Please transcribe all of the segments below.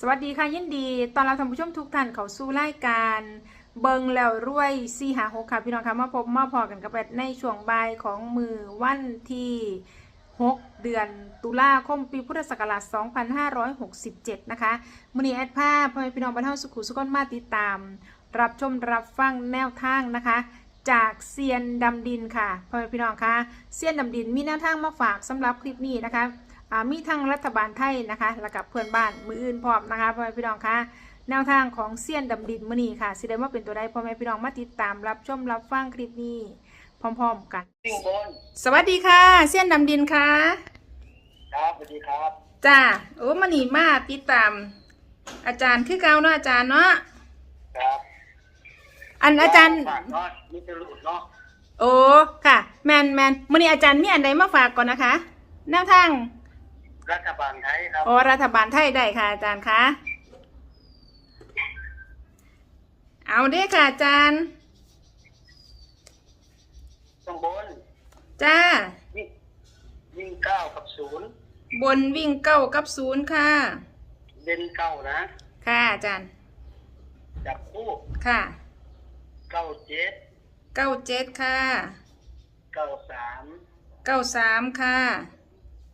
สวัสดีค่ะยินดีตอนเรับท่านผู้ชมทุกท่านเขาสู่รายการเบิงแล้วรวยซีหาหกค่ะพี่น้องคะมาพบมาพอกันกับแบดในช่วงบ่ายของมือวันที่ 6 เดือนตุลาคมปีพุทธศักราช 2567 นะคะมือนี้แอดภาพพ่อแม่พี่น้องบรรเทาสุขุสุขนมาติดตาม รับชมรับฟังแนวทางนะคะ จากเซียนดำดินค่ะพ่อแม่พี่น้องคะเซียนดำดินมีแนวทางมาฝากสำหรับคลิปนี้นะคะ มีทั้งรัฐบาลไทยนะคะแล้วกับเพื่อนบ้านมืออื่นพร้อมนะคะพ่อแม่พี่น้องคะแนวทางของเซียนดำดินมื่อนี้ค่ะสิได้มาเป็นตัวใดพ่อแม่พี่น้องมาติดตามรับชมรับฟังคลิปนี้ พร้อม ๆ กัน วิ่งบนสวัสดีค่ะ เซียนดำดินค่ะครับสวัสดีครับจ้าโอ้มื่อนี้มาติดตาม อาจารย์คือเก่าเนาะอาจารย์เนาะครับอันอาจารย์ฝากเนาะมิตรลุดเนาะโอ้ค่ะ แมนแมนมื่อนี้อาจารย์มีอันใดมาฝากก่อนนะคะแนวทาง รัฐบาลไทยครับโอ้รัฐบาลไทยได้ค่ะอาจารย์คะเอาเด้อค่ะอาจารย์ต้องบนจ้าวิ่งวิ่งเก้ากับศูนย์บนวิ่งเก้ากับศูนย์ค่ะ เด่นเก้านะค่ะอาจารย์จับคู่ค่ะเก้าเจ็ดเก้าเจ็ดค่ะเก้าสามเก้าสามค่ะ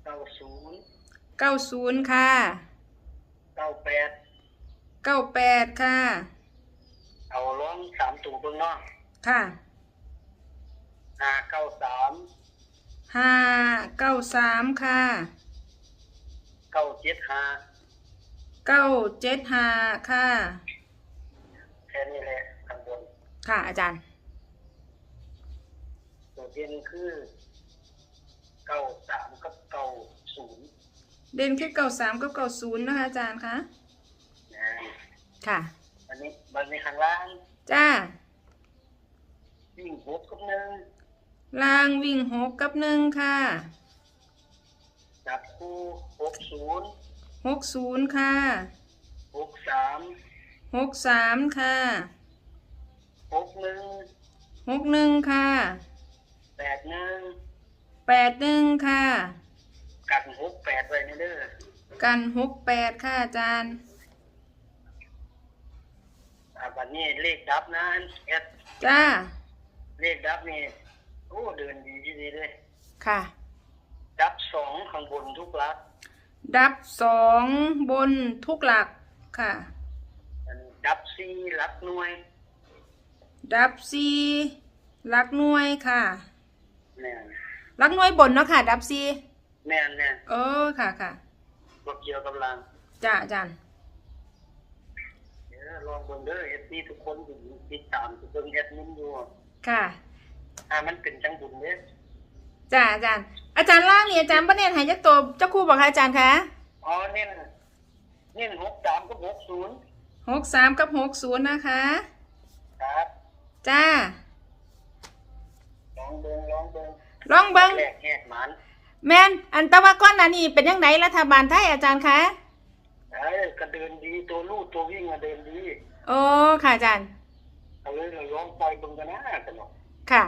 เก้าศูนย์ เก้าศูนย์ค่ะเก้าแปดเก้าแปดค่ะ เอาล้องสามตัวเบื้องนอกค่ะห้าเก้าสามห้าเก้าสามค่ะเก้าเจ็ดห้าเก้าเจ็ดห้าค่ะแค่นี้แหละข้างบนค่ะ อาจารย์ตัวเด่นคือเก้าสามกับเก้าศูนย์ เด่นคือเก้าสามกับเก้าศูนย์นะคะอาจารย์คะนะค่ะอันนี้มันในข้างล่างจ้าวิ่งหกกับหนึ่งล่างวิ่งหกกับหนึ่งค่ะจับคู่หกศูนย์หกศูนย์ค่ะหกสามหกสามค่ะหกหนึ่งหกหนึ่งค่ะแปดหนึ่งแปดหนึ่งค่ะ กันหกแปดไว้ในเด้อกันหกแปดค่ะอาจารย์ อ่าวันนี้เลขดับนะเอสจ้า เลขดับนี่โอ้เดินดีดีเลย ค่ะ ดับสองข้างบนทุกหลักดับสองบนทุกหลักค่ะ อันดับสี่หลักหน่วยดับสี่หลักหน่วยค่ะแม่นหลักหน่วยบนเนาะค่ะ ดับสี่ แม่นแม่นเออค่ะค่ะบ่เกี่ยวกับลังจ้าอาจารย์เดี๋ยวลองเบิ่งเด้อเอสซีทุกคนอยู่ติดตามเบิ่งแอดมินอยู่ค่ะถ้ามันเป็นจังบุญเด้อจ้าอาจารย์ อาจารย์ล่างนี่อาจารย์ประเนตหายจักตัวเจ้าครู่บอกค่ะอาจารย์คะอ๋อเน้นเน้นหกสามกับหกศูนย์หกสามกับหกศูนย์นะคะครับจ้า ลองเบิ่งลองเบิ่งลองเบิ้งแรกแหกหมัน แมนอันตะวันก้อนอันนี้เป็นยังไงรัฐบาลไทยอาจารย์คะเอ้ยก็เดินดีตัวลูกตัววิ่งก็เดินดีโอ้ค่ะอาจารย์เอาเลยเราลองปล่อยเบิ่งกันนะกันเนาะค่ะ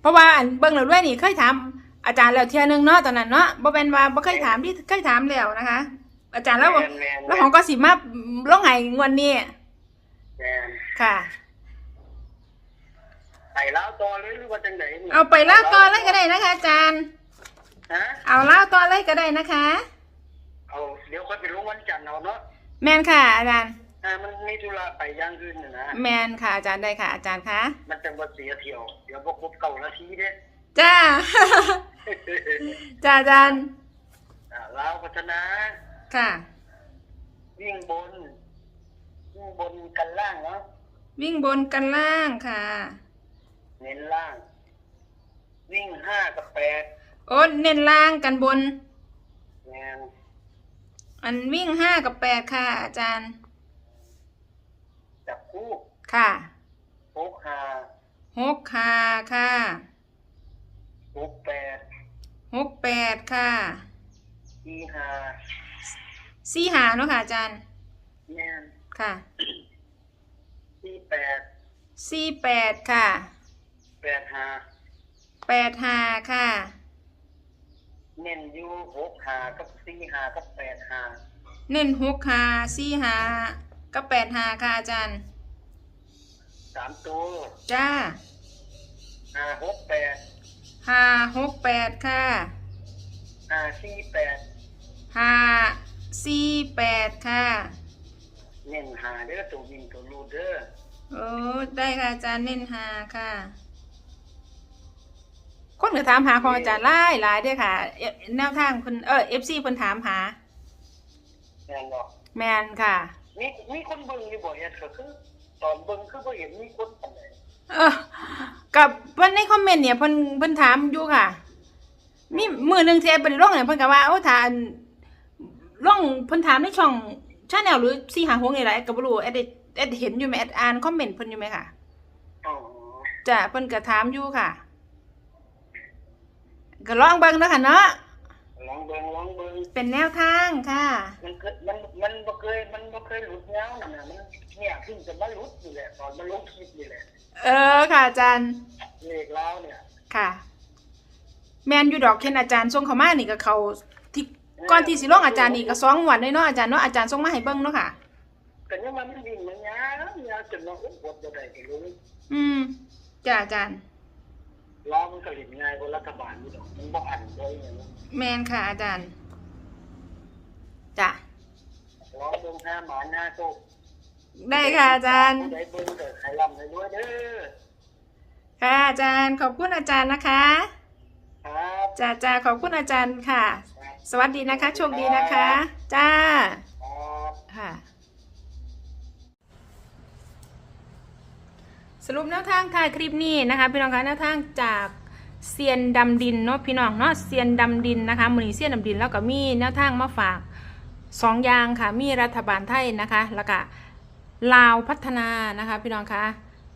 เพราะว่าอันเบิ้งเราด้วยนี่เคยถามอาจารย์แล้วเที่ยหนึงเนาะตอนนั้นเนาะบ่เป็นว่าบ่เคยถามที่เคยถามแล้วนะคะ อาจารย์แล้วบอกแม่นแม่นแล้วของก็สิมาลงไห้งวดนี้แม่นค่ะ ไปแล้วต่อเลยหรือว่าจังไดนี่เอาไปเล่าต่อเลยก็ได้นะคะอาจารย์ ฮะเอาเล่าต่อเลยก็ได้นะคะ เอาเดี๋ยวค่อยไปลงวันจันทร์เอาเนาะแมนค่ะ อาจารย์อ่ามันมีธุระไปอย่างอื่นน่ะนะแมนค่ะอาจารย์ได้ค่ะ อาจารย์คะมันจังบ่เสียเที่ยว เดี๋ยวบ่ครบเก้านาทีเด้ จ้า จ้าอาจารย์อ่าลาวพัฒนา ค่ะ วิ่งบน วิ่งบนกันล่างเนาะวิ่งบนกันล่างค่ะ เน้นล่าง วิ่งห้ากับแปด โอ้เน้นล่างกันบน แม่นอันวิ่งห้ากับแปดค่ะ อาจารย์ จับคู่ค่ะหกห้าหกค่ะค่ะหกแปดหกแปดค่ะสี่ห้าสี่หาเนาะค่ะอาจารย์ แม่นค่ะสี่แปดสี่แปดค่ะแปดห้าแปดหาค่ะ เน้นอยู่หกห้ากับสี่ห้ากับแปดห้าเน้นหกหาสี่หากับแปดหาค่ะอาจารย์ สามตัวจ้าห้าหกแปดห้าหกแปดค่ะห้าสี่แปดห้าสี่แปดค่ะเน้นหาเด้อตัววิ่งตัวรูดเด้อโอ้ได้ค่ะอาจารย์เน้นหาค่ะ คนก็ถามหาของอาจารย์หลายหลายเด้วยค่ะเอ่อแนวทางเพิ่นเออเอฟซีเพิ่นถามหา แม่นบอกแมนค่ะ มีมีคนเบิ่งอยู่บ่เอ็ดก็คือ ตอนเบิ่งคือบ่เห็นมีคนปานใดเออกับเพิ่นในคอมเมนต์เนี่ยเพิ่นเพิ่นถามอยู่ค่ะ มีมือหนึงที่แอดบ่ได้ลงเนี่ยเพิ่นก็ว่าโอ้ถ้าอันลงเพิ่นถามในช่องชาแนลหรือสี่หาหงนี่แหละแอดก็บ่รู้แอดได้แอดเห็นอยู่ไหมแอดอ่านคอมเมนต์เพิ่นอยู่ไหมค่ะอ๋อจ้ะเพิ่นก็ถามอยู่ค่ะ ก็ลองเบิ่งเนาะค่ะเนาะลองเบิ่งลองเบิ่งเป็นแนวทางค่ะ มันเคยมันมันบ่เคยมันบ่เคยหลุดยาวนั่นน่ะมันเนี่ยเพิ่งจะมาหลุดนี่แหละตอนมาลงคลิปนี่แหละเออค่ะอาจารย์เลขแล้วเนี่ยค่ะ แมนอยู่ดอกเช่นอาจารย์ส่งเข้ามานี่ก็เขาที่ก่อนที่สิลงอาจารย์นี่ก็สองงวันเลยเนาะอาจารย์เนาะอาจารย์ส่งมาให้เบิ่งเนาะค่ะ ก็ยังว่ามันวิ่งมันยาวยาวจนว่าอุ้มบดบ่ได้ก็รู้อืมจ้ะอาจารย์ ล้อมันก็หลินง่ายกว่ารัฐบาลนี่ดอกมันบ่อันเลยอย่างนี้แมนค่ะอาจารย์จ้ะล้อเบิ่งห้าหมาหน้าโตกได้ค่ะอาจารย์ผู้ใดเบิ่งก็ให้ร่ำให้รวยเด้อค่ะอาจารย์ขอบคุณอาจารย์นะคะครับ จ้าจ้าขอบคุณอาจารย์ค่ะครับสวัสดีนะคะโชคดีนะคะ จ้า ครับ ค่ะ สรุปแนวทางถ่ายคลิปนี้นะคะ พี่น้องคะแนวทางจากเซียนดำดินเนาะพี่น้องเนาะเซียนดำดินนะคะมือเซียนดำดินแล้วก็มีแนวทางมาฝากสองอย่างค่ะมีรัฐบาลไทยนะคะแล้วก็ลาวพัฒนานะคะพี่น้องคะ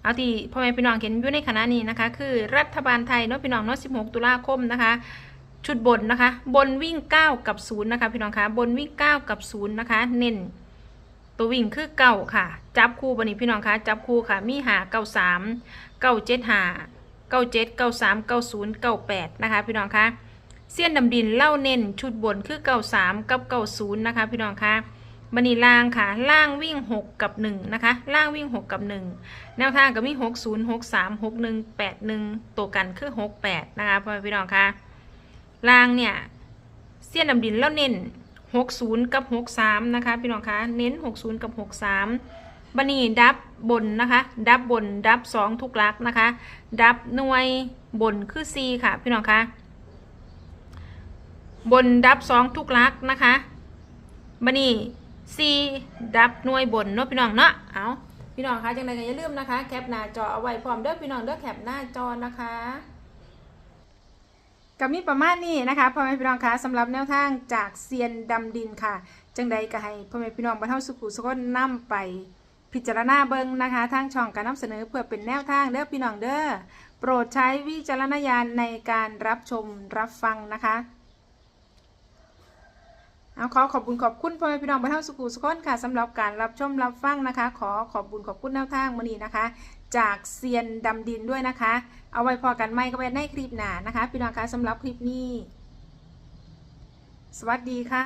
เอาที่พ่อแม่พี่น้องเห็นอยู่ในขณะนี้นะคะ คือรัฐบาลไทยเนาะพี่น้องเนาะ16 ตุลาคมนะคะ ชุดบนนะคะ บนวิ่ง 9 กับ0นะคะพี่น้องคะบนวิ่ง 9 กับ0นะคะ เน้น ตัววิ่งคือเก่าค่ะ จับคู่บันนี้พี่น้องคะจับคู่ค่ะ มีหาเก้าสามเก้าเจ็ดหาเก้าเจ็ดเก้าสามเก้าศูนย์เก้าแปดนะคะ พี่น้องคะเสี้ยนดำดินเล่าเน้นชุดบนคือเก้าสามกับเก้าศูนย์นะคะ พี่น้องคะบันนี้ล่างค่ะ ล่างวิ่งหกกับหนึ่งนะคะ ล่างวิ่งหกกับหนึ่งแนวทางก็มีหกศูนย์หกสามหกหนึ่งแปดหนึ่งตัวกันคือหกแปดนะคะพ่อพี่น้องคะล่างเนี่ย เสี้ยนดำดินแล้วเน้น 60 กับ 63 นะคะ พี่น้องคะเน้น 60 กับ 63 บันนี้ดับบนนะคะ ดับบนดับ 2 ทุกลักนะคะ ดับหน่วยบนคือ 4 ค่ะ พี่น้องคะบนดับ 2 ทุกลักนะคะบันนี้4ดับหน่วยบนเนาะพี่น้องเนาะเอาพี่น้องคะจังไดก็อย่าลืมนะคะ แคปหน้าจอเอาไว้พร้อมเด้อพี่น้องเด้อแคปหน้าจอนะคะ กับมีประมาณนี้นะคะพ่อแม่พี่น้องคะสำหรับแนวทางจากเซียนดำดินค่ะ จังใดก็ให้พ่อแม่พี่น้องบรรเทาสุขุสุขนำไปพิจารณาเบิงนะคะ ทางช่องการนำเสนอเพื่อเป็นแนวทางเด้อพี่น้องเด้อโปรดใช้วิจารณญาณในการรับชมรับฟังนะคะ เอาขอขอบคุณขอบคุณพ่อแม่พี่น้องบรรเทาสุขุสุขนค่ะสำหรับการรับชมรับฟังนะคะ ขอขอบคุณขอบคุณแนวทางมื้อนี้นะคะ จากเซียนดำดินด้วยนะคะ เอาไว้พอกันไม่ก็ไปในคลิปหน้านะคะ พี่น้องคะสำหรับคลิปนี้ สวัสดีค่ะ